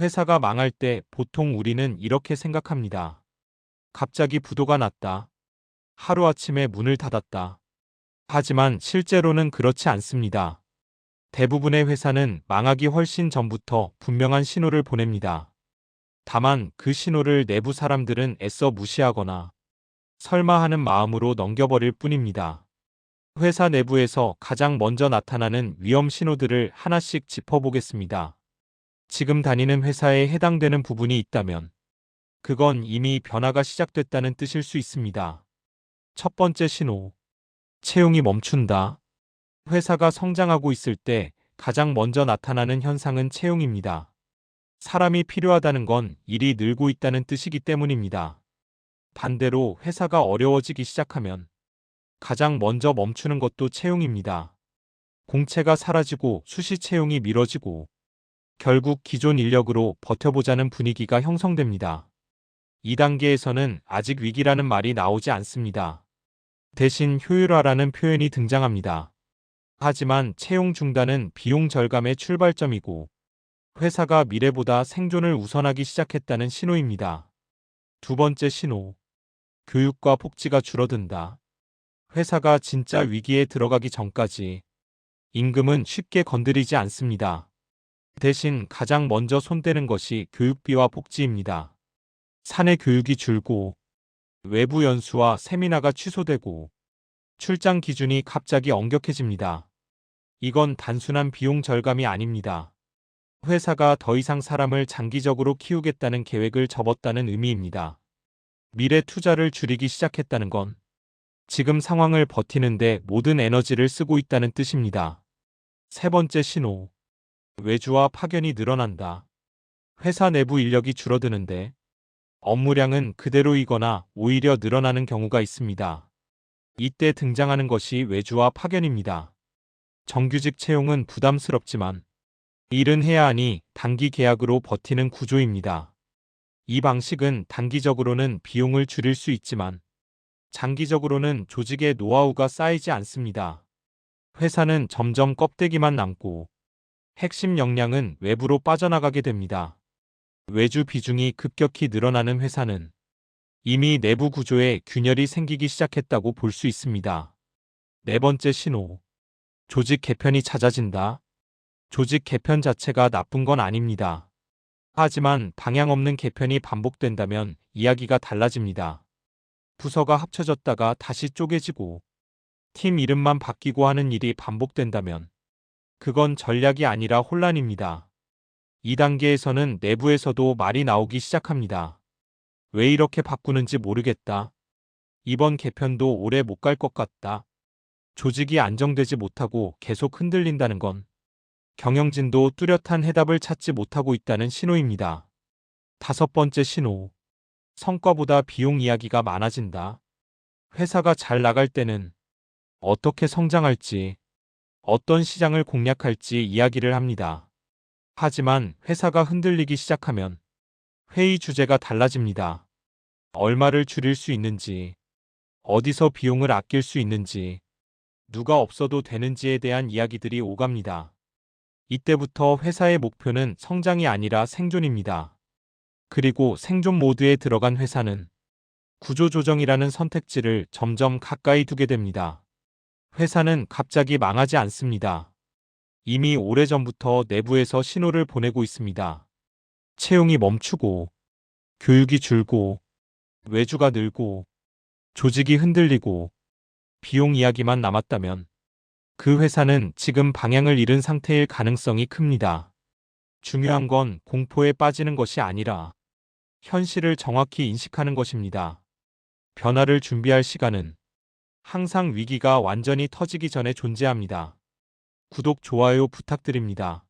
회사가 망할 때 보통 우리는 이렇게 생각합니다. 갑자기 부도가 났다. 하루아침에 문을 닫았다. 하지만 실제로는 그렇지 않습니다. 대부분의 회사는 망하기 훨씬 전부터 분명한 신호를 보냅니다. 다만 그 신호를 내부 사람들은 애써 무시하거나 설마 하는 마음으로 넘겨버릴 뿐입니다. 회사 내부에서 가장 먼저 나타나는 위험 신호들을 하나씩 짚어보겠습니다. 지금 다니는 회사에 해당되는 부분이 있다면 그건 이미 변화가 시작됐다는 뜻일 수 있습니다. 첫 번째 신호. 채용이 멈춘다. 회사가 성장하고 있을 때 가장 먼저 나타나는 현상은 채용입니다. 사람이 필요하다는 건 일이 늘고 있다는 뜻이기 때문입니다. 반대로 회사가 어려워지기 시작하면 가장 먼저 멈추는 것도 채용입니다. 공채가 사라지고 수시 채용이 미뤄지고 결국 기존 인력으로 버텨보자는 분위기가 형성됩니다. 2단계에서는 아직 위기라는 말이 나오지 않습니다. 대신 효율화라는 표현이 등장합니다. 하지만 채용 중단은 비용 절감의 출발점이고 회사가 미래보다 생존을 우선하기 시작했다는 신호입니다. 두 번째 신호. 교육과 복지가 줄어든다. 회사가 진짜 위기에 들어가기 전까지 임금은 쉽게 건드리지 않습니다. 대신 가장 먼저 손대는 것이 교육비와 복지입니다. 사내 교육이 줄고 외부 연수와 세미나가 취소되고 출장 기준이 갑자기 엄격해집니다. 이건 단순한 비용 절감이 아닙니다. 회사가 더 이상 사람을 장기적으로 키우겠다는 계획을 접었다는 의미입니다. 미래 투자를 줄이기 시작했다는 건 지금 상황을 버티는데 모든 에너지를 쓰고 있다는 뜻입니다. 세 번째 신호. 외주와 파견이 늘어난다. 회사 내부 인력이 줄어드는데 업무량은 그대로이거나 오히려 늘어나는 경우가 있습니다. 이때 등장하는 것이 외주와 파견입니다. 정규직 채용은 부담스럽지만 일은 해야 하니 단기 계약으로 버티는 구조입니다. 이 방식은 단기적으로는 비용을 줄일 수 있지만 장기적으로는 조직의 노하우가 쌓이지 않습니다. 회사는 점점 껍데기만 남고 핵심 역량은 외부로 빠져나가게 됩니다. 외주 비중이 급격히 늘어나는 회사는 이미 내부 구조에 균열이 생기기 시작했다고 볼 수 있습니다. 네 번째 신호. 조직 개편이 잦아진다. 조직 개편 자체가 나쁜 건 아닙니다. 하지만 방향 없는 개편이 반복된다면 이야기가 달라집니다. 부서가 합쳐졌다가 다시 쪼개지고 팀 이름만 바뀌고 하는 일이 반복된다면 그건 전략이 아니라 혼란입니다. 2단계에서는 내부에서도 말이 나오기 시작합니다. 왜 이렇게 바꾸는지 모르겠다. 이번 개편도 오래 못 갈 것 같다. 조직이 안정되지 못하고 계속 흔들린다는 건 경영진도 뚜렷한 해답을 찾지 못하고 있다는 신호입니다. 다섯 번째 신호. 성과보다 비용 이야기가 많아진다. 회사가 잘 나갈 때는 어떻게 성장할지, 어떤 시장을 공략할지 이야기를 합니다. 하지만 회사가 흔들리기 시작하면 회의 주제가 달라집니다. 얼마를 줄일 수 있는지, 어디서 비용을 아낄 수 있는지, 누가 없어도 되는지에 대한 이야기들이 오갑니다. 이때부터 회사의 목표는 성장이 아니라 생존입니다. 그리고 생존 모드에 들어간 회사는 구조조정이라는 선택지를 점점 가까이 두게 됩니다. 회사는 갑자기 망하지 않습니다. 이미 오래전부터 내부에서 신호를 보내고 있습니다. 채용이 멈추고, 교육이 줄고, 외주가 늘고, 조직이 흔들리고, 비용 이야기만 남았다면 그 회사는 지금 방향을 잃은 상태일 가능성이 큽니다. 중요한 건 공포에 빠지는 것이 아니라 현실을 정확히 인식하는 것입니다. 변화를 준비할 시간은 항상 위기가 완전히 터지기 전에 존재합니다. 구독, 좋아요 부탁드립니다.